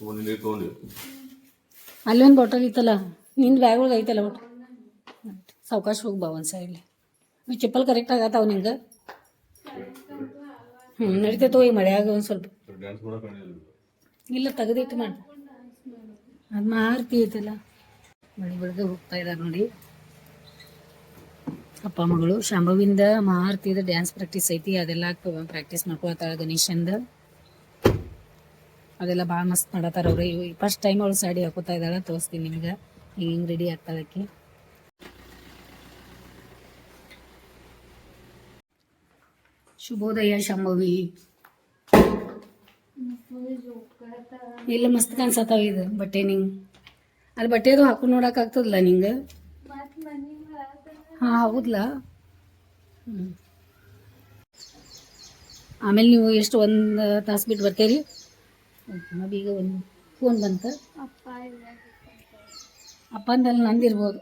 ಒಂದು ಅಲ್ಲೊಂದು ಬಾಟಲ್ ಇತ್ತಲ್ಲ ನಿಂದು ಬ್ಯಾಗ್ ಒಳಗೆ ಐತಲ್ಲ ಒಟ್ಟು ಸಾವ್ಕಾಶ ಹೋಗಿ ಬಾ ಒಂದು ಸೈಡ್ಲಿ ಚಪ್ಪಲ್ ಕರೆಕ್ಟ್ ಆಗತ್ತಾವ ನಿಂಗೆ ಹ್ಞೂ ನಡೀತೈತೋ ಈ ಮಳೆಯಾಗ ಒಂದು ಸ್ವಲ್ಪ ಇಲ್ಲ ತೆಗೆದಿಟ್ಟು ಮಾಡಿ ಅದು ಮಾರ್ತಿ ಐತಲ್ಲ ಮಳೆ ಬೆಳಗ್ಗೆ ಹೋಗ್ತಾ ಇದ್ದಾರೆ ನೋಡಿ ಅಪ್ಪ ಮಗಳು ಶಾಂಭವಿಂದ ಮಾರ್ತಿದ ಡ್ಯಾನ್ಸ್ ಪ್ರಾಕ್ಟೀಸ್ ಐತಿ ಅದೆಲ್ಲ ಪ್ರಾಕ್ಟೀಸ್ ಮಾಡ್ಕೊಳ್ತಾಳೆ ಗಣೇಶಂದ ಅದೆಲ್ಲ ಭಾಳ ಮಸ್ತ್ ಮಾಡತ್ತಾರ ಅವ್ರು. ಫಸ್ಟ್ ಟೈಮ್ ಅವಳು ಸಾಡಿ ಹಾಕೋತಾ ಇದ್ದಾಳೆ, ತೋರಿಸ್ತೀನಿ ನಿಮ್ಗೆ. ಈಗ ಹಿಂಗೆ ರೆಡಿ ಆಗ್ತಾಳಕ್ಕೆ ಶುಭೋದಯ ಶಂಭವಿ. ಇಲ್ಲ ಮಸ್ತ್ ಕಾಣಿಸತ್ತಾವ ಇದು ಬಟ್ಟೆ ನಿಂಗೆ? ಅಲ್ಲಿ ಬಟ್ಟೆದು ಹಾಕೊಂಡು ನೋಡಕ್ ಆಗ್ತದಲ್ಲ ನಿಂಗ? ಹಾ ಹೌದಲ್ಲ ಹ್ಞೂ ಆಮೇಲೆ ನೀವು ಎಷ್ಟು ಒಂದು ತಾಸು ಬಿಟ್ಟು ಬರ್ತೀರಿ? ಈಗ ಒಂದು ಫೋನ್ ಬಂತ? ಅಪ್ಪಂದಲ್ಲಿ ನಂದಿರ್ಬೋದು.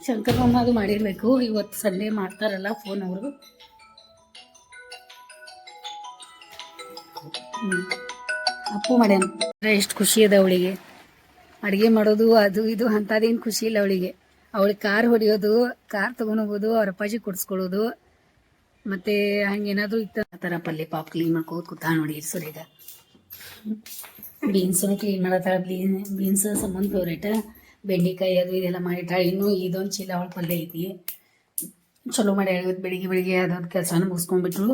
ಶಂಕರ್ ಅದು ಮಾಡಿರಬೇಕು ಇವತ್ತು ಸಂಡೇ ಮಾಡ್ತಾರಲ್ಲ ಫೋನ್ ಅವರು. ಅಪ್ಪು ಮಾಡ್ಯಾನ ಎಷ್ಟು ಖುಷಿ ಅದ ಅವಳಿಗೆ. ಅಡುಗೆ ಮಾಡೋದು ಅದು ಇದು ಅಂಥದ್ದೇನು ಖುಷಿ ಇಲ್ಲ ಅವಳಿಗೆ. ಅವಳಿಗೆ ಕಾರ್ ಹೊಡಿಯೋದು ಕಾರ್ ತೊಗೊಂಡೋಗೋದು ಅವ್ರ ಅಪ್ಪಾಜಿ ಕೊಡಿಸ್ಕೊಳ್ಳೋದು. ಮತ್ತೆ ಹಂಗೇನಾದ್ರೂ ಇತ್ತ ಆ ಥರ ಪಲ್ಯ ಪಾಪ್ ಕ್ಲೀನ್ ಮಾಡ್ಕೋದು ಕೂತಾ ನೋಡಿ ಸುರೇಗ. ಬೀನ್ಸನ್ನು ಕ್ಲೀನ್ ಮಾಡತ್ತಾಳೆ. ಬೀನ್, ಬೀನ್ಸ್ ಸಂಬಂಧ ಫೇವ್ರೇಟ್ ಬೆಂಡೆಕಾಯಿ ಅದು ಇದೆಲ್ಲ ಮಾಡಿಟ್ಟಾಳೆ. ಇನ್ನೂ ಇದೊಂದು ಚೀಲ ಅವಳ ಪಲ್ಯ ಐತಿ. ಚಲೋ ಮಾಡಿ ಇವತ್ತು ಬೆಳಿಗ್ಗೆ ಬೆಳಿಗ್ಗೆ ಅದೊಂದು ಕೆಲಸನ ಮುಗಿಸ್ಕೊಂಡ್ಬಿಟ್ರು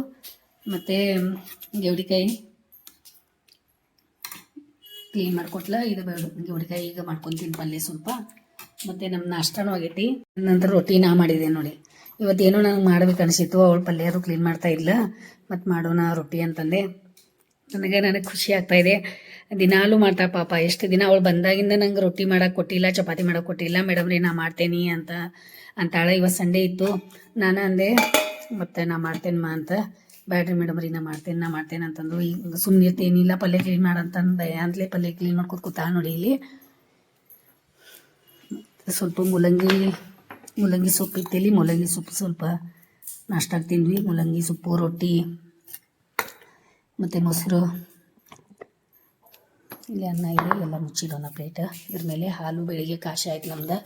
ಮತ್ತು ಗೆವಡಿಕಾಯಿ ಕ್ಲೀನ್ ಮಾಡ್ಕೊಟ್ಲ. ಇದು ಗೆವಡಿಕಾಯಿ ಈಗ ಮಾಡ್ಕೊತೀನಿ ಪಲ್ಯ ಸ್ವಲ್ಪ. ಮತ್ತು ನಮ್ಮ ನಾಷ್ಟನೂ ಆಗೈತಿ. ನಂತರ ರೊಟ್ಟಿ ನಾ ಮಾಡಿದೆ ನೋಡಿ. ಇವತ್ತೇನೋ ನನಗೆ ಮಾಡ್ಬೇಕು ಅನಿಸಿತ್ತು. ಅವಳು ಪಲ್ಯ ಅದು ಕ್ಲೀನ್ ಮಾಡ್ತಾ ಇಲ್ಲ ಮತ್ತು ಮಾಡೋಣ ರೊಟ್ಟಿ ಅಂತಂದೆ. ನನಗೆ ನನಗೆ ಖುಷಿ ಆಗ್ತಾ ಇದೆ. ದಿನಾಲೂ ಮಾಡ್ತಾ ಪಾಪ, ಎಷ್ಟು ದಿನ ಅವಳು ಬಂದಾಗಿಂದ ನಂಗೆ ರೊಟ್ಟಿ ಮಾಡಕ್ಕೆ ಕೊಟ್ಟಿಲ್ಲ, ಚಪಾತಿ ಮಾಡೋಕೆ ಕೊಟ್ಟಿಲ್ಲ, ಮೇಡಮ್ ರೀ ನಾ ಮಾಡ್ತೇನೆ ಅಂತ ಅಂತಾಳೆ. ಇವತ್ತು ಸಂಡೇ ಇತ್ತು. ನಾನು ಅಂದೆ, ಮತ್ತೆ ನಾ ಮಾಡ್ತೇನಮ್ಮ ಅಂತ. ಬ್ಯಾಡ್ರಿ ಮೇಡಮ್ ರೀ ನಾ ಮಾಡ್ತೇನೆ ನಾ ಮಾಡ್ತೇನೆ ಅಂತಂದು. ಈಗ ಸುಮ್ಮನೆ ಇರ್ತೇನಿಲ್ಲ, ಪಲ್ಯ ಕ್ಲೀನ್ ಮಾಡಂತಂದು. ಅಂತಲೇ ಪಲ್ಯ ಕ್ಲೀನ್ ಮಾಡ್ಕೊತ ಕೂತಾ ನೋಡಿ ಇಲ್ಲಿ. ಸ್ವಲ್ಪ ಮೂಲಂಗಿ ಮೂಲಂಗಿ ಸೊಪ್ಪು ಇತ್ತೇಲಿ ಮೂಲಂಗಿ ಸೊಪ್ಪು ಸ್ವಲ್ಪ ನಾಷ್ಟಾಗಿ ತಿಂದ್ವಿ. ಮೂಲಂಗಿ ಸೊಪ್ಪು, ರೊಟ್ಟಿ. ಮತ್ತು ಮೊಸರು. ಇಲ್ಲಿ ಅನ್ನ ಇದೆ, ಎಲ್ಲ ಮುಚ್ಚಿಡೋಣ ಪ್ಲೇಟ್. ಇದ್ರ ಮೇಲೆ ಹಾಲು, ಬೆಳಿಗ್ಗೆ ಕಾಶಿ ಆಯ್ತು ನಮ್ದು.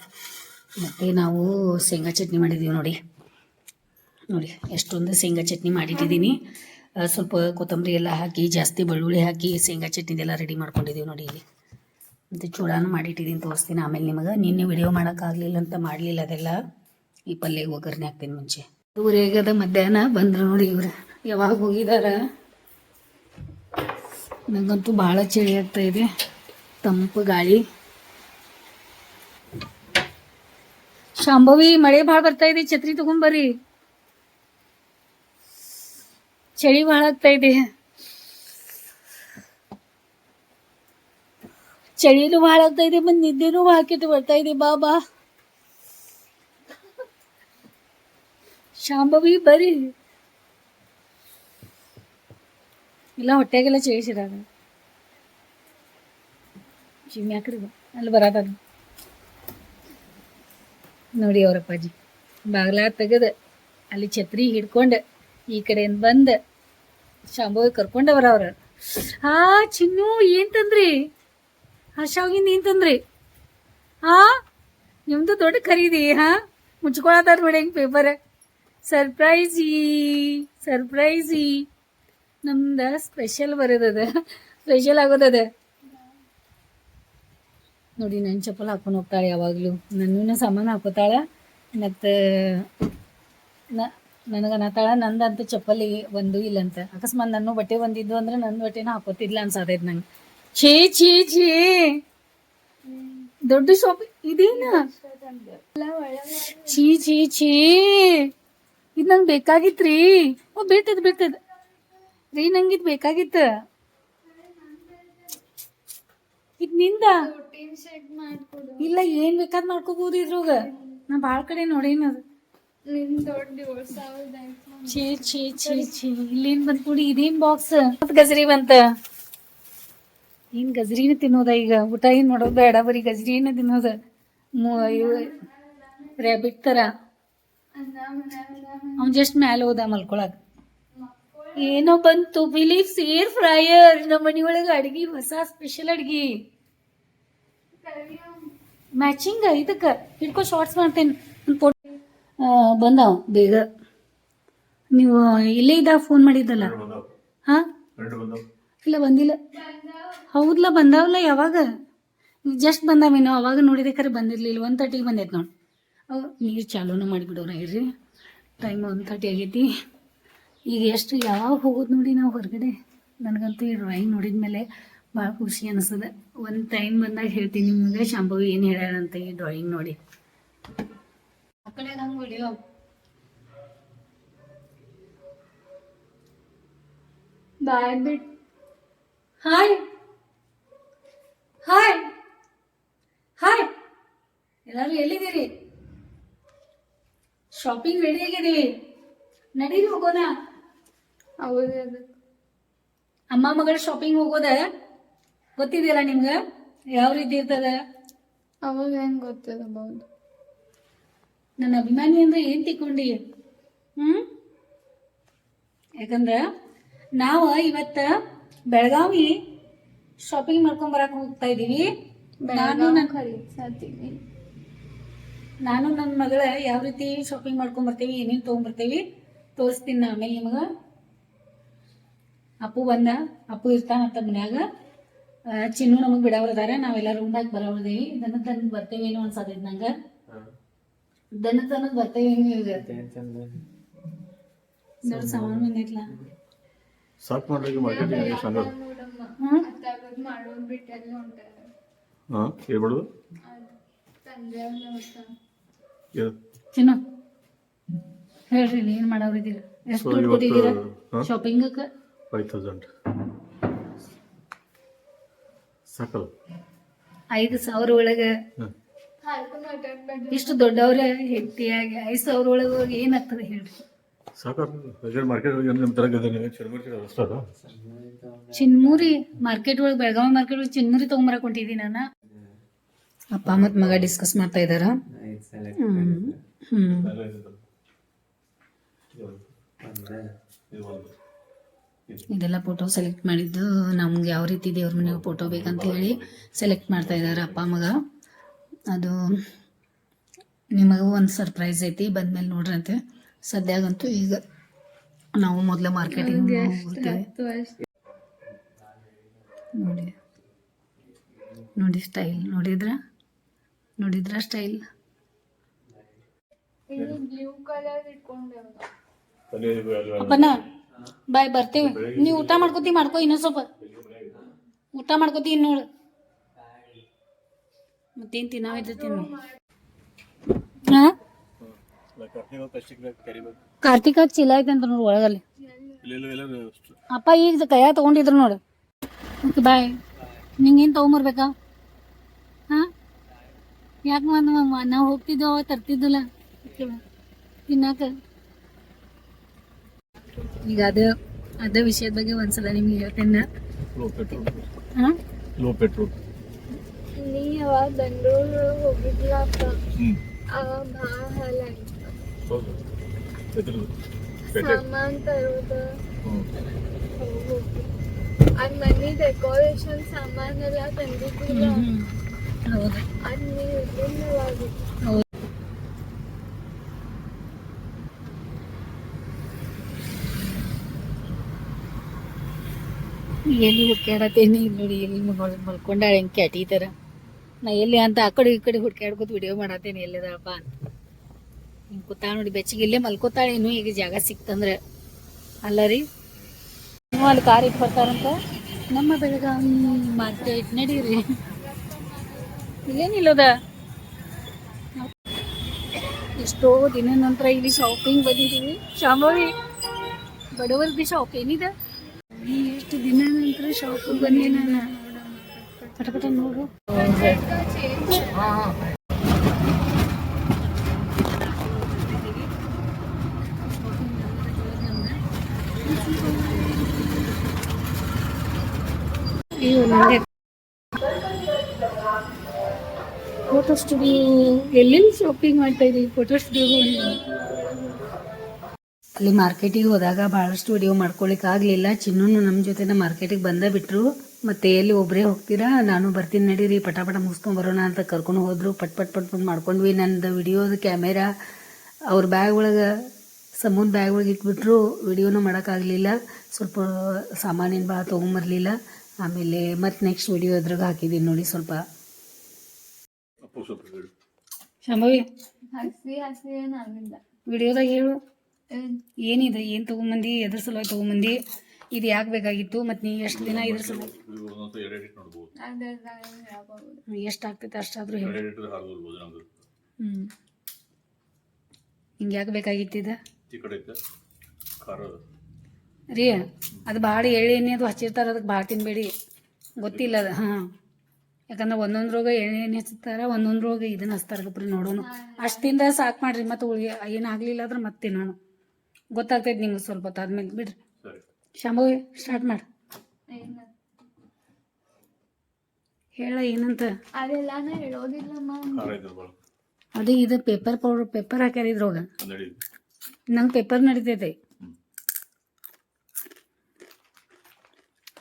ಮತ್ತು ನಾವು ಶೇಂಗಾ ಚಟ್ನಿ ಮಾಡಿದ್ದೀವಿ ನೋಡಿ. ನೋಡಿ, ಎಷ್ಟೊಂದು ಶೇಂಗಾ ಚಟ್ನಿ ಮಾಡಿಟ್ಟಿದ್ದೀನಿ. ಸ್ವಲ್ಪ ಕೊತ್ತಂಬರಿ ಎಲ್ಲ ಹಾಕಿ, ಜಾಸ್ತಿ ಬೆಳ್ಳುಳ್ಳಿ ಹಾಕಿ, ಶೇಂಗಾ ಚಟ್ನಿದೆಲ್ಲ ರೆಡಿ ಮಾಡ್ಕೊಂಡಿದ್ದೀವಿ ನೋಡಿ ಇಲ್ಲಿ. ಮತ್ತು ಚೂಡಾನು ಮಾಡಿಟ್ಟಿದ್ದೀನಿ, ತೋರಿಸ್ತೀನಿ ಆಮೇಲೆ ನಿಮಗೆ. ನಿನ್ನೆ ವಿಡಿಯೋ ಮಾಡೋಕ್ಕಾಗಲಿಲ್ಲ ಅಂತ ಮಾಡಲಿಲ್ಲ ಅದೆಲ್ಲ. ಈ ಪಲ್ಯ ಒಗ್ಗರಣೆ ಹಾಕ್ತೀನಿ ಮುಂಚೆ. ಊರೇಗದ ಮಧ್ಯಾಹ್ನ ಬಂದರು ನೋಡಿ ಇವರು. ಯಾವಾಗ ಹೋಗಿದಾರ? ನನಗಂತೂ ಭಾಳ ಚಳಿ ಆಗ್ತಾ ಇದೆ. ತಂಪು ಗಾಳಿ. ಶಾಂಭವಿ, ಮಳೆ ಭಾಳ ಬರ್ತಾ ಇದೆ. ಛತ್ರಿ ತಗೊಂಬರ್ರಿ ಚಳಿ ಭಾಳ ಆಗ್ತಾ ಇದೆ. ಚಳಿನೂ ಭಾಳ ಆಗ್ತಾ ಇದೆ, ಮತ್ತು ನಿದ್ದೆನೂ ಹಾಕಿಟ್ಟು ಬರ್ತಾ ಇದೆ. ಬಾ ಬಾ. ಶಾಂಭವಿ, ಬರ್ರಿ. ಇಲ್ಲ, ಹೊಟ್ಟೆಗೆಲ್ಲ ಚಿಮ್ಮಿ ಹಾಕ್ರಿ ಬಾ. ಅಲ್ಲಿ ಬರದ ನೋಡಿ ಅವರಪ್ಪಾಜಿ ಬಾಗ್ಲ ತೆಗೆದು ಅಲ್ಲಿ ಛತ್ರಿ ಹಿಡ್ಕೊಂಡು ಈ ಕಡೆಯಿಂದ ಬಂದು ಶಾಂಭವಿ ಕರ್ಕೊಂಡವ್ರ ಅವ್ರ. ಆ, ಚಿನ್ನು, ಏನ್ ತಂದ್ರಿ? ಆ ಶಾವಿಂದ ಏನ್ ತಂದ್ರಿ? ಆ, ನಿಮ್ದು ದೊಡ್ಡ ಖರೀದಿ, ಹಾ? ಮುಚ್ಕೊಳತಾರ ನೋಡಿ ಹೆಂಗ್ ಪೇಪರ್ ಸರ್ಪ್ರೈಸಿ ಸರ್ಪ್ರೈಸಿ. ನಮ್ದ ಸ್ಪೆಷಲ್ ಬರೋದದ. ಸ್ಪೆಷಲ್ ಆಗೋದದ. ನೋಡಿ ನನ್ನ ಚಪ್ಪಲ್ ಹಾಕೊಂಡು ಹೋಗ್ತಾಳೆ ಯಾವಾಗಲೂ. ನನ್ನ ಸಾಮಾನು ಹಾಕೋತಾಳೆ. ಮತ್ತು ನನಗೆ ಅನ್ನತಾಳ ನಂದಂತೂ ಚಪ್ಪಲಿ ಒಂದು ಇಲ್ಲಂತ. ಅಕಸ್ಮಾತ್ ನನ್ನ ಬಟ್ಟೆ ಒಂದಿದ್ದು ಅಂದ್ರೆ ನನ್ನ ಬಟ್ಟೆನ ಹಾಕೋತಿದ್ಲ ಅನ್ಸತೈತೆ ನಂಗೆ. ಛೀ ಛೀ ಛೀ! ದೊಡ್ಡ ಶಾಪ್ ಇದೇನ? ಛೀ ಛೀ ಛೀ! ಇದು ನಂಗೆ ಬೇಕಾಗಿತ್ರಿ. ಓ ಬೀಳ್ತದ ಬೀಳ್ತದ ರೀ ನಂಗೆ ಇದು ಬೇಕಾಗಿತ್ತ ಇದು ನಿಂದ? ಇಲ್ಲ ಏನ್ ಬೇಕಾದ್ ಮಾಡ್ಕೋಬಹುದು ಇದ್ರೊಳಗ. ನಾ ಭಾಳ ಕಡೆ ನೋಡೇನ ಅದು. ಛೀ ಛೀ ಛೀ ಛೀ ಇಲ್ಲೇನ್ ಬಂದ್ ಕೂಡಿ ಇದೇನ್ ಬಾಕ್ಸ್ ಗಜರಿ ಬಂತ? ಏನ್ ಗಜರಿನ ತಿನ್ನೋದ ಈಗ? ಊಟ ಏನ್ ಮಾಡೋದ್ ಬೇಡ ಬರೀ ಗಜರಿನ ತಿನ್ನೋದ. ರ್ಯಾಬಿಟ್ ತರ. ಅವ್ನ್ ಜಸ್ಟ್ ಮ್ಯಾಲ ಹೋದ ಮಲ್ಕೊಳಕ್. ಏನೋ ಬಂತು. ಬಿಲೀಫ್ಸ್ ಏರ್ ಫ್ರೈಯರ್ ನಮ್ಮ ಮನೆಯೊಳಗೆ ಅಡ್ಗಿ ಹೊಸ ಸ್ಪೆಷಲ್ ಅಡ್ಗಿ. ಮ್ಯಾಚಿಂಗ್ ಇದಕ್ಕೆ ಹಿಡ್ಕೊ ಶಾರ್ಟ್ಸ್ ಮಾಡ್ತೇನೆ. ಬಂದವ ಬೇಗ. ನೀವು ಇಲ್ಲೇ ಇದ್ದಾಗ ಫೋನ್ ಮಾಡಿದ್ದಲ್ಲ? ಹಾ? ಇಲ್ಲ ಬಂದಿಲ್ಲ. ಹೌದಲ್ಲ ಬಂದಾವಲ್ಲ ಯಾವಾಗ? ಜಸ್ಟ್ ಬಂದಾವೇನೋ? ಅವಾಗ ನೋಡಿದೆ ಖರೆ ಬಂದಿರ್ಲಿಲ್ಲ. ಒನ್ ತರ್ಟಿಗೆ ಬಂದೈತೆ ನೋಡಿ. ಅವು ನೀರು ಚಾಲೂನು ಮಾಡಿಬಿಡೋರ ಇರ್ರಿ ಟೈಮ್ ಒನ್ ತರ್ಟಿ ಆಗೈತಿ. ಈಗ ಎಷ್ಟು ಯಾವಾಗ ಹೋಗೋದು ನೋಡಿ ನಾವು ಹೊರಗಡೆ? ನನಗಂತೂ ಈ ಡ್ರಾಯಿಂಗ್ ನೋಡಿದ ಮೇಲೆ ಭಾಳ ಖುಷಿ ಅನಿಸ್ತದೆ ಒಂದು ಟೈಮ್ ಬಂದಾಗ ಹೇಳ್ತೀನಿ ನಿಮಗೆ. ಶಾಂಭವಿ ಏನು ಹೇಳ್ಯಾಳಂತ ಈ ಡ್ರಾಯಿಂಗ್ ನೋಡಿ. ಬಾಯ್ ಬಿಟ್. ಹಾಯ್. ಹಾಯ್. ಹಾಯ್. ಎಲ್ಲರೂ ಎಲ್ಲಿದ್ದೀರಿ? ಶಾಪಿಂಗ್ ರೆಡಿ ಆಗಿದ್ದೀವಿ ನಡೀರಿ ಹೋಗೋಣ. ಹೌದು ಅಮ್ಮ ಮಗಳ ಶಾಪಿಂಗ್ ಹೋಗೋದ? ಗೊತ್ತಿದೆಯಲ್ಲ ನಿಮ್ಗ? ಯಾವ ರೀತಿ ಇರ್ತದ? ಅವಾಗ ಹೆಂಗ್ ಗೊತ್ತಿರಬಹುದು. ನನ್ನ ಅಭಿಮಾನಿ ಅಂದ್ರೆ ಏನ್ ತಿಕ್ಕೊಂಡಿ ಹ್ಮ್? ಯಾಕಂದ್ರ ನಾವು ಇವತ್ತ ಬೆಳಗಾವಿ ಶಾಪಿಂಗ್ ಮಾಡ್ಕೊಂಡ್ ಬರಕ್ ಹೋಗ್ತಾ ಇದೀವಿ. ನಾನು ನನ್ನ ನಾನು ನನ್ನ ಮಗಳ ಯಾವ ರೀತಿ ಶಾಪಿಂಗ್ ಮಾಡ್ಕೊಂಡ್ ಬರ್ತೀವಿ ಏನೇನು ತೊಗೊಂಡ್ಬರ್ತೀವಿ ತೋರಿಸ್ತೀನಿ ನಾ ಆಮೇಲೆ ನಿಮಗ. ಅಪ್ಪು ಬಂದ ಅಪ್ಪು ಇರ್ತಾನಂತ ಮನ್ಯಾಗ. ಚಿನ್ನು ನಮಗೆ ಬಿಡವ್ರದಾರ ನಾವೆಲ್ಲ ರೂಮ್ದಾಗ ಬರೋದೇವಿ ದನ ಏನು ಬರ್ತೇವೇನೋ ಅನ್ಸತೈತಿ ನಂಗ. ದನ ತನಕ್ ಬರ್ತೇವೇನೋ ಇವಾಗ. ನೋಡಿ ಸಾಮಾನು ಬಂದೈತ್ಲ. ಸಾಕು ಮಾಡ್ಲಿಕ್ಕೆ ಮಾರ್ಕೆಟಿಂಗ್ ಸಂಘ ಮಾಡೋದು ಬಿಟ್ಟೆಲ್ಲ ಹೊಂಟಾರ ಹಾಂ ಹೇಳ್ಬಿಡುದು ಚಿನ್ನು ಹೇಳ್ರಿ ಏನು ಏನ್ ಮಾಡವ್ರಿದ್ದೀರ ಎಷ್ಟು? ಶಾಪಿಂಗಕ್ಕೆ ಫೈವ್ ತೌಸಂಡ್. ಸಾಕಲ್ಲ? ಐದು ಸಾವಿರ ಒಳಗೆ ಇಷ್ಟು ದೊಡ್ಡವರೇ ಹೆಟ್ಟಿಯಾಗಿ ಐದು ಸಾವಿರ ಒಳಗೆ ಹೋಗಿ ಏನಾಗ್ತದೆ ಹೇಳ್ರಿ? ಚಿನ್ಮುರಿ ಮಾರ್ಕೆಟ್ ನಿಮ್ಮ ತರ ಚರ್ಮರ್ಚಿ ಅಷ್ಟ ಚಿನ್ಮೂರಿ ಮಾರ್ಕೆಟ್ ಒಳಗೆ ಬೆಳಗಾವಿ ಮಾರ್ಕೆಟ್ ಒಳಗೆ ಚಿನ್ಮೂರಿ ತೊಗೊಂಬರಕ್ ಹೊಂಟಿದ್ದೀನಿ ನಾನು. ಅಪ್ಪ ಮತ್ತು ಮಗ ಡಿಸ್ಕಸ್ ಮಾಡ್ತಾ ಇದ್ದಾರ? ಹ್ಞೂ ಹ್ಮ್. ಇದೆಲ್ಲ ಫೋಟೋ ಸೆಲೆಕ್ಟ್ ಮಾಡಿದ್ದು ನಮ್ಗೆ ಯಾವ ರೀತಿ ದೇವ್ರ ಮನೆಗೆ ಫೋಟೋ ಬೇಕಂತ ಹೇಳಿ ಸೆಲೆಕ್ಟ್ ಮಾಡ್ತಾ ಇದ್ದಾರೆ ಅಪ್ಪ ಮಗ ಅದು ನಿಮಗೂ ಒಂದು ಸರ್ಪ್ರೈಸ್ ಐತಿ ಬಂದ್ಮೇಲೆ ನೋಡ್ರಂತೆ. ಸದ್ಯಾಗಂತೂ ಈಗ ನಾವು ಮೊದಲ ಮಾರ್ಕೆಟಿಂಗ್ ನೋಡಿ. ನೋಡಿ ಸ್ಟೈಲ್ ನೋಡಿದ್ರ? ನೋಡಿದ್ರ ಸ್ಟೈಲ್ ಇದು ಬ್ಲೂ ಕಲರ್ ಇಟ್ಕೊಂಡೆ ಅಪ್ಪನ ಬಾಯ್ ಬರ್ತೀವಿ. ನೀವು ಊಟ ಮಾಡ್ಕೋತಿ, ಮಾಡ್ಕೋ ಇನ್ನೊಂದ್ ಸ್ವಲ್ಪ. ಊಟ ಮಾಡ್ಕೋತಿ ಇನ್ನು ನೋಡು. ಮತ್ತೇನ್ ತಿನ್ನಾವಿದ್ರೆ ತಿನ್ನು ಹಾ ಕಾರ್ತಿಕ ಚೀಲ ಐತೆ ಅಂತ ನೋಡು ಒಳಗಲ್ಲಿ. ಅಪ್ಪ ಈಗ ಕೈಯಾಗ ತಗೊಂಡಿದ್ರು ನೋಡು. Okay, bye. ನಿಂಗೇನು ತೊಗೊಂಬರ್ಬೇಕಾ ಹಾಂ ಯಾಕೆ ನಾವು ಹೋಗ್ತಿದ್ದೋ ತರ್ತಿದ್ದಿಲ್ಲ ತಿನ್ನಾಕ. ಈಗ ಅದ ಅದ ವಿಷಯದ ಬಗ್ಗೆ ಒಂದ್ಸಲ ನಿಮ್ಗೆ ಹೇಳ್ತೇನೆ. Low petrol. ಹಾಂ ಲೋ ಪೆಟ್ರೋಲ್. ನೀ ಯಾವಾಗ ಬೆಂಗಳೂರು ಹೋಗಿದ್ಲಪ್ಪ ಹ್ಞೂ ಅವಾಗ ಭಾಳ ಹಾಲಾಗಿತ್ತು ಹೌದು. ಎದ್ರದ್ದು ಪೇಟೆ ಸಾಮಾನ್ ತರೋದು. ಅದ್ ಮನಿ ಡೆಕೋರೇಷನ್ ಸಾಮಾನ್ ಎಲ್ಲ ತಂದಿದ್ದಿಲ್ಲ ಹೌದು. ಅದ್ ನೀವು ಹೌದು ಎಲ್ಲಿ ಹುಡ್ಕ್ಯಾಡತ್ತೇನಿ ನೋಡಿ, ಎಲ್ಲಿ ಮಲ್ ಮಲ್ಕೊಂಡಾಳೆ ಹೆಂಗೆ ಕ್ಯಾಟಿ ನಾ ಎಲ್ಲಿ ಅಂತ ಆ ಕಡೆ ಈ ಕಡೆ ಹುಡ್ಕ್ಯಾಡ್ಕೊತ ವಿಡಿಯೋ ಮಾಡತ್ತೇನೆ, ಎಲ್ಲಿದಾಳಪ್ಪ ಅಂತ. ಹಿಂಗೆ ಕೂತಾಳ ನೋಡಿ, ಬೆಚ್ಚಿಗೆ ಇಲ್ಲೇ ಮಲ್ಕೋತಾಳೆ ಏನು ಈಗ ಜಾಗ ಸಿಕ್ತಂದ್ರೆ. ಅಲ್ಲ ರೀ? ನೀವು ಅಲ್ಲಿ ಕಾರ್ ಇಟ್ಟು ಬರ್ತಾರಂತ? ನಮ್ಮ ಬೆಳಗಾವಿ ಮಾರ್ಕೆಟ್ ನಡೀರಿ. ಇಲ್ಲೇನಿಲ್ಲದ ಎಷ್ಟೋ ದಿನ ನಂತರ ಇಲ್ಲಿ ಶಾಪಿಂಗ್ ಬಂದಿದ್ದೀವಿ ಶಾಮಿ ಬಡವರದ್ದು ಶಾಪ್ ಏನಿದೆ? ಎಷ್ಟು ದಿನ ನಂತರ ಶಾಪ್ ಬನ್ನಿ ನಾನು. ಪಟ ಪಟ ನೋಡು ಫೋಟೋ ಸ್ಟುಡಿಯೋ ಎಲ್ಲೆಲ್ಲಿ ಶಾಪಿಂಗ್ ಮಾಡ್ತಾ ಇದ್ದೀವಿ ಫೋಟೋ ಸ್ಟುಡಿಯೋಗಳು ಅಲ್ಲಿ ಮಾರ್ಕೆಟಿಗೆ ಹೋದಾಗ ಭಾಳಷ್ಟು ವಿಡಿಯೋ ಮಾಡ್ಕೊಳಿಕ್ ಆಗಲಿಲ್ಲ. ಚಿನ್ನೂನು ನಮ್ಮ ಜೊತೆನ ಮಾರ್ಕೆಟಿಗೆ ಬಂದೇ ಬಿಟ್ರು. ಮತ್ತೆ ಎಲ್ಲಿ ಒಬ್ಬರೇ ಹೋಗ್ತೀರಾ? ನಾನು ಬರ್ತೀನಿ ನಡೀರಿ ಪಟಾಪಟ ಮುಗಿಸ್ಕೊಂಡು ಬರೋಣ ಅಂತ ಕರ್ಕೊಂಡು ಹೋದರು. ಪಟ್ ಪಟ್ ಪಟ್ ಪಟ್ ಮಾಡ್ಕೊಂಡ್ವಿ. ನಂದು ವಿಡಿಯೋದ ಕ್ಯಾಮೆರಾ ಅವ್ರ ಬ್ಯಾಗ್ ಒಳಗೆ ಸಮೂನ್ ಬ್ಯಾಗ್ ಒಳಗೆ ಇಟ್ಬಿಟ್ರು. ವಿಡಿಯೋನು ಮಾಡೋಕ್ಕಾಗಲಿಲ್ಲ ಸ್ವಲ್ಪ ಸಾಮಾನಿನ ಭಾಳ ತೊಗೊಂಬರಲಿಲ್ಲ. ಆಮೇಲೆ ಮತ್ತೆ ನೆಕ್ಸ್ಟ್ ವಿಡಿಯೋ ಅದ್ರಾಗ ಹಾಕಿದ್ದೀನಿ ನೋಡಿ ಸ್ವಲ್ಪ. ಶಾಂಭವಿ. ವಿಡಿಯೋದಾಗ ಹೇಳು. ಏನಿದೆ, ಏನು ತೊಗೊಂಬಂದು, ಎದ್ರ ಸಲುವಾಗಿ ತೊಗೊಂಬಂದು, ಇದು ಯಾಕೆ ಬೇಕಾಗಿತ್ತು ಮತ್ತು ನೀ ಎಷ್ಟು ದಿನ ಇದ್ರ ಸಲುವಾಗಿ ಎಷ್ಟು ಆಗ್ತೈತೆ ಅಷ್ಟಾದರೂ ಹೇಳಿ. ಹ್ಞೂ ಹಿಂಗೆ ಯಾಕೆ ಬೇಕಾಗಿತ್ತು ಇದು? ರೀ, ಅದು ಭಾಳ ಎಣ್ಣೆ ಅದು ಹಚ್ಚಿರ್ತಾರೆ ಅದಕ್ಕೆ ಭಾಳ ತಿನ್ಬೇಡಿ. ಗೊತ್ತಿಲ್ಲ ಅದು, ಹಾಂ. ಯಾಕಂದ್ರೆ ಒಂದೊಂದು ರೋಗ ಎಣ್ಣೆ ಎಣ್ಣೆ ಹಚ್ತಾರೆ, ಒಂದೊಂದು ರೋಗ ಇದನ್ನ ಹಚ್ತಾರೆ ಗಪ್ರಿ ನೋಡೋಣ ಅಷ್ಟಿಂದ ಸಾಕು ಮಾಡ್ರಿ, ಮತ್ತೆ ಉಳಿ ಏನಾಗಲಿಲ್ಲ ಅಂದ್ರೆ ಮತ್ತೆ ತಿನ್ನೋಣ ಗೊತ್ತಾಗ್ತೈತೆ ನಿಮ್ಗೆ ಸ್ವಲ್ಪ ಹೊತ್ತಾದ್ಮೇಲೆ ಬಿಡ್ರಿ. ಶಾಂಭು ಸ್ಟಾರ್ಟ್ ಮಾಡಿ. ಹೇಳ ಏನಂತ? ಅದೆಲ್ಲಾನ ಹೇಳೋದಿಲ್ಲಮ್ಮ. ಅದೇ ಇದು ಪೇಪರ್ ಪೌಡರ್ ಪೇಪರ್ ಹಾಕ್ಯಾರ ಇದ್ರೊಳಗ ನಂಗ್ ಪೇಪರ್ ನಡೀತೈತೆ.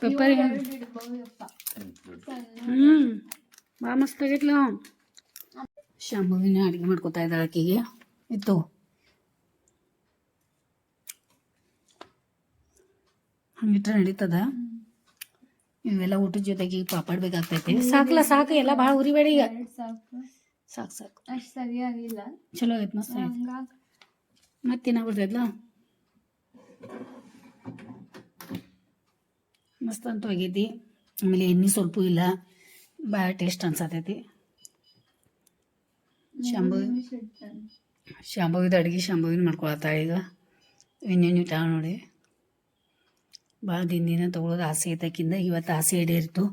ಪೇಪರ್ ಹ್ಮ್ ಬಾ ಹ್ಞೂ ಭಾಳ ಮಸ್ತ್ ಆಗೈತ್ಲ. ಶಾಂಭುವಿನ ಅಡುಗೆ ಮಾಡ್ಕೊತಾ ಇದ್ದಾಳೆ ಆಕಿಗೆ. ಇತ್ತು. ಹಂಗಿಟ್ರೆ ನಡೀತದ. ಇವೆಲ್ಲ ಊಟದ ಜೊತೆಗೆ ಈಗ ಪಾಪಡ್ ಬೇಕಾಗ್ತೈತೆ. ಸಾಕಲ್ಲ ಸಾಕು ಎಲ್ಲ ಭಾಳ ಉರಿಬೇಡ ಈಗ. ಸಾಕು. ಸಾಕು ಅಷ್ಟು ಸರಿಯಾಗಿಲ್ಲ. ಚಲೋ ಆಗೈತೆ ಮಸ್ತ್ ಮತ್ತೆ ಏನಾಗ ಬರ್ತೈತ್ಲ? ಮಸ್ತ್ ಅಂತ ಹೋಗೈತಿ ಆಮೇಲೆ ಎಣ್ಣೆ ಸ್ವಲ್ಪ ಇಲ್ಲ. ಭಾಳ ಟೇಸ್ಟ್ ಅನ್ಸತೈತಿ. ಶಾಂಬೂ. ಶಾಂಭವಿದ ಅಡುಗೆ ಶಾಂಭವಿನ ಮಾಡ್ಕೊಳತ್ತ ಈಗ. ಇನ್ನೇನು ಟಾ ನೋಡಿ. ಭಾಳ ದಿನ ತೊಗೊಳೋದು ಆಸೆ ಐತಕ್ಕಿಂದ ಇವತ್ತು ಆಸೆ ಈಡೇರಿತು.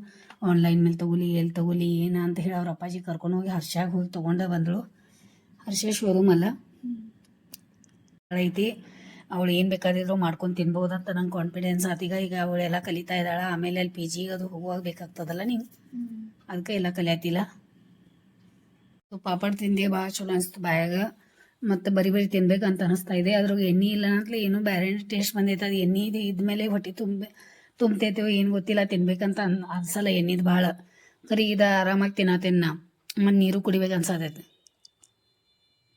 ಆನ್ಲೈನ್ ಮೇಲೆ ತಗೊಲಿ ಎಲ್ಲಿ ತಗೊಲಿ ಏನ ಅಂತ ಹೇಳಿ ಅವ್ರ ಅಪ್ಪಾಜಿ ಕರ್ಕೊಂಡು ಹೋಗಿ ಹರ್ಷಾಗ ಹೋಗಿ ತೊಗೊಂಡ ಬಂದಳು. ಹರ್ಷ ಶೋರೂಮ್ ಅಲ್ಲ? ಐತಿ. ಅವಳು ಏನು ಬೇಕಾದಿದ್ರು ಮಾಡ್ಕೊಂಡು ತಿನ್ಬೋದಂತ ನಂಗೆ ಕಾನ್ಫಿಡೆನ್ಸ್ ಆತೀಗ ಈಗ ಅವಳೆಲ್ಲ ಕಲಿತಾ ಇದ್ದಾಳ. ಆಮೇಲೆ ಅಲ್ಲಿ ಪಿ ಜಿಗೆ ಅದು ಹೋಗುವಾಗ ಬೇಕಾಗ್ತದಲ್ಲ ನೀವು ಅದಕ್ಕೆ ಎಲ್ಲ ಕಲಿಯತಿಲ್ಲ ಪಾಪಡ್ ತಿಂದೆ ಭಾಳ ಚಲೋ ಅನಿಸ್ತು ಬಾಯಾಗ. ಮತ್ತು ಬರಿ ಬರಿ ತಿನ್ಬೇಕಂತ ಅನಿಸ್ತಾ ಇದೆ. ಅದ್ರಾಗ ಎಣ್ಣೆ ಇಲ್ಲ ಅಂತಲೇ ಏನೋ ಬೇರೆ ಟೇಸ್ಟ್ ಬಂದೈತೆ. ಅದು ಎಣ್ಣೆ ಇದು ಇದ್ಮೇಲೆ ಹೊಟ್ಟೆ ತುಂಬ, ತುಂಬ್ತೈತೆ ಏನು ಗೊತ್ತಿಲ್ಲ ತಿನ್ಬೇಕಂತ ಅನ್, ಅನ್ಸಲ್ಲ ಎಣ್ಣೆದು ಭಾಳ. ಕರಿ ಇದು ಆರಾಮಾಗಿ ತಿನ್ನತೇನೆ ನಾ ಮತ್ತು ನೀರು ಕುಡಿಬೇಕು ಅನ್ಸತೈತೆ.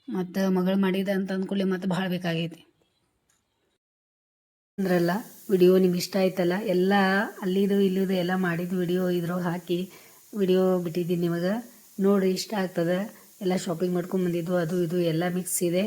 ಮತ್ತು ಮಗಳು ಮಾಡಿದ ಅಂತ ಅಂದ್ಕೊಳ್ಳಿ ಮತ್ತು ಭಾಳ ಬೇಕಾಗೈತಿ. ಅಂದ್ರಲ್ಲ, ವಿಡಿಯೋ ನಿಮ್ಗೆ ಇಷ್ಟ ಆಯ್ತಲ್ಲ, ಎಲ್ಲ ಅಲ್ಲಿದು ಇಲ್ಲಿದು ಎಲ್ಲ ಮಾಡಿದ ವಿಡಿಯೋ ಇದ್ರೊಳಗೆ ಹಾಕಿ, ವಿಡಿಯೋ ಬಿಟ್ಟಿದ್ದೀನಿ ನಿಮಗೆ. ನೋಡಿ, ಇಷ್ಟ ಆಗ್ತದೆ. ಎಲ್ಲ ಶಾಪಿಂಗ್ ಮಾಡ್ಕೊಂಡು ಬಂದಿದ್ದು ಅದು ಇದು ಎಲ್ಲ ಮಿಕ್ಸ್ ಇದೆ.